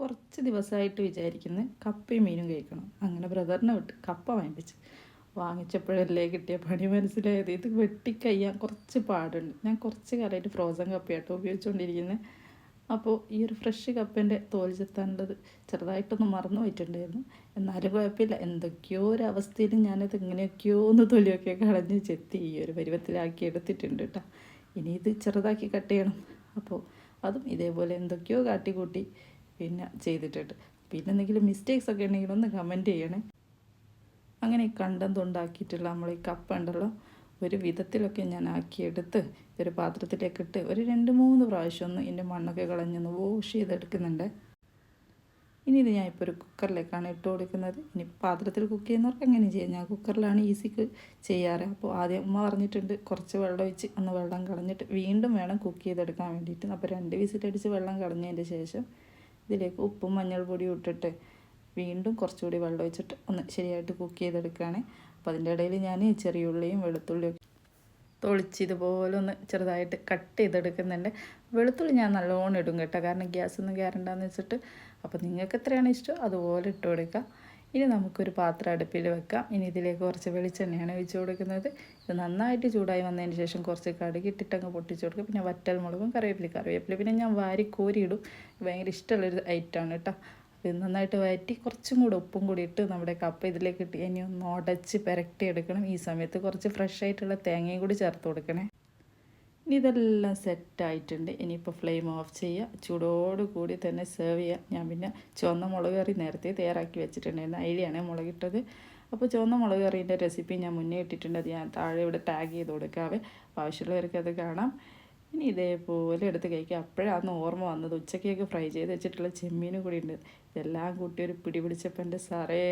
കുറച്ച് ദിവസമായിട്ട് വിചാരിക്കുന്നത് കപ്പയും മീനും കഴിക്കണം. അങ്ങനെ ബ്രദറിനെ വിട്ട് കപ്പ വാങ്ങിപ്പിച്ച്. വാങ്ങിച്ചപ്പോഴല്ലേ കിട്ടിയ പണി മനസ്സിലായത്. ഇത് വെട്ടിക്കയ്യാൻ കുറച്ച് പാടുണ്ട്. ഞാൻ കുറച്ച് കാലമായിട്ട് ഫ്രോസൺ കപ്പയാട്ടോ ഉപയോഗിച്ചുകൊണ്ടിരിക്കുന്നത് അപ്പോൾ ഈ ഒരു ഫ്രഷ് കപ്പേന്റെ തോൽ ചെത്താനുള്ളത് ചെറുതായിട്ടൊന്ന് മറന്നു പോയിട്ടുണ്ടായിരുന്നു. എന്നാലും കുഴപ്പമില്ല. എന്തൊക്കെയോ ഒരു അവസ്ഥയിൽ ഞാനത് എങ്ങനെയൊക്കെയോ ഒന്ന് തൊലിയൊക്കെ കളഞ്ഞ് ചെത്തി ഈ ഒരു പരുവത്തിലാക്കി എടുത്തിട്ടുണ്ട് കേട്ടോ ഇനി ഇത് ചെറുതാക്കി കട്ട് ചെയ്യണം. അപ്പോൾ അതും ഇതേപോലെ എന്തൊക്കെയോ കാട്ടിക്കൂട്ടി. പിന്നെ ചെയ്തിട്ടുണ്ട് പിന്നെ എന്തെങ്കിലും മിസ്റ്റേക്സ് ഒക്കെ ഉണ്ടെങ്കിൽ ഒന്ന് കമന്റ് ചെയ്യണേ. അങ്ങനെ ഈ കണ്ടം ഉണ്ടാക്കിയിട്ടുള്ള നമ്മൾ ഈ കപ്പ ഉണ്ടല്ലോ ഒരു വിധത്തിലൊക്കെ ഞാൻ ആക്കിയെടുത്ത് ഒരു പാത്രത്തിലേക്ക് ഇട്ട് ഒരു രണ്ട് മൂന്ന് പ്രാവശ്യം ഒന്ന് ഇതിന്റെ മണ്ണൊക്കെ കളഞ്ഞൊന്ന് വാഷ് ചെയ്തെടുക്കുന്നുണ്ട്. ഇനി ഇത് ഞാൻ ഇപ്പോൾ ഒരു കുക്കറിലേക്കാണ് ഇട്ട് കൊടുക്കുന്നത്. ഇനി പാത്രത്തിൽ കുക്ക് ചെയ്യുന്നവർക്ക് അങ്ങനെ ചെയ്യാം. ഞാൻ കുക്കറിലാണ് ഈസിക്ക് ചെയ്യാറ്. അപ്പോൾ ആദ്യം ഉമ്മ പറഞ്ഞിട്ടുണ്ട് കുറച്ച് വെള്ളം ഒഴിച്ച് ഒന്ന് വെള്ളം കളഞ്ഞിട്ട് വീണ്ടും വേണം കുക്ക് ചെയ്തെടുക്കാൻ വേണ്ടിയിട്ട്. അപ്പോൾ രണ്ട് വിസിലടിച്ച് വെള്ളം കളഞ്ഞതിന്റെ ശേഷം ഇതിലേക്ക് ഉപ്പും മഞ്ഞൾപ്പൊടിയും ഇട്ടിട്ട് വീണ്ടും കുറച്ചുകൂടി വെള്ളം ഒഴിച്ചിട്ട് ഒന്ന് ശരിയായിട്ട് കുക്ക് ചെയ്തെടുക്കുകയാണ്. അപ്പോൾ അതിന്റെ ഇടയിൽ ഞാൻ ചെറിയുള്ളിയും വെളുത്തുള്ളിയും തൊളിച്ച് ഇതുപോലെ ഒന്ന് ചെറുതായിട്ട് കട്ട് ചെയ്തെടുക്കുന്നുണ്ട്. വെളുത്തുള്ളി ഞാൻ നല്ലോണം ഇടും കേട്ടോ. കാരണം ഗ്യാസ് ഒന്നും കയറണ്ടെന്ന് വെച്ചിട്ട്. അപ്പോൾ നിങ്ങൾക്ക് എത്രയാണ് ഇഷ്ടം? അതുപോലെ ഇട്ട് കൊടുക്കുക. ഇനി നമുക്കൊരു പാത്രം അടുപ്പിൽ വെക്കാം. ഇനി ഇതിലേക്ക് കുറച്ച് വെളിച്ചെണ്ണയാണ് ഒഴിച്ചു കൊടുക്കുന്നത്. ഇത് നന്നായിട്ട് ചൂടായി വന്നതിന് ശേഷം കുറച്ച് കടുക് ഇട്ടിട്ടങ്ങ് പൊട്ടിച്ചു കൊടുക്കും പിന്നെ വറ്റൽ മുളകും കറിവേപ്പില. കറിവേപ്പില പിന്നെ ഞാൻ വാരി കോരിയിടും. ഭയങ്കര ഇഷ്ടമുള്ളൊരു ഐറ്റമാണ് കേട്ടോ. ഇത് നന്നായിട്ട് വഴറ്റി കുറച്ചും കൂടി ഉപ്പും കൂടി ഇട്ട് നമ്മുടെ കപ്പ ഇതിലേക്ക് ഇട്ട് ഇനി ഒന്ന് ഉടച്ച് പുരട്ടി എടുക്കണം ഈ സമയത്ത് കുറച്ച് ഫ്രഷ് ആയിട്ടുള്ള തേങ്ങയും കൂടി ചേർത്ത് കൊടുക്കണേ. ഇതെല്ലാം സെറ്റായിട്ടുണ്ട്. ഇനിയിപ്പോൾ ഫ്ലെയിം ഓഫ് ചെയ്യുക ചൂടോട് കൂടി തന്നെ സെർവ് ചെയ്യുക ഞാൻ പിന്നെ ചുവന്ന മുളക് കറി നേരത്തെ തയ്യാറാക്കി വെച്ചിട്ടുണ്ടായിരുന്നു. അതിലെയാണ് മുളകിട്ടത്. അപ്പോൾ ചുവന്ന മുളക് കറീന്റെ റെസിപ്പി ഞാൻ മുന്നേ ഇട്ടിട്ടുണ്ട്. അത് ഞാൻ താഴെ ഇവിടെ ടാഗ് ചെയ്ത് കൊടുക്കാവേ. ആവശ്യമുള്ളവർക്ക് അത് കാണാം. ഇനി ഇതേപോലെ എടുത്ത് കഴിക്കുക അപ്പോഴാണ് ഓർമ്മ വന്നത്. ഉച്ചക്കൊക്കെ ഫ്രൈ ചെയ്ത് വെച്ചിട്ടുള്ള ചെമ്മീനും കൂടി ഉണ്ട്. ഇതെല്ലാം കൂട്ടി ഒരു പിടി പിടിച്ചപ്പോൾ എന്റെ സാറേ.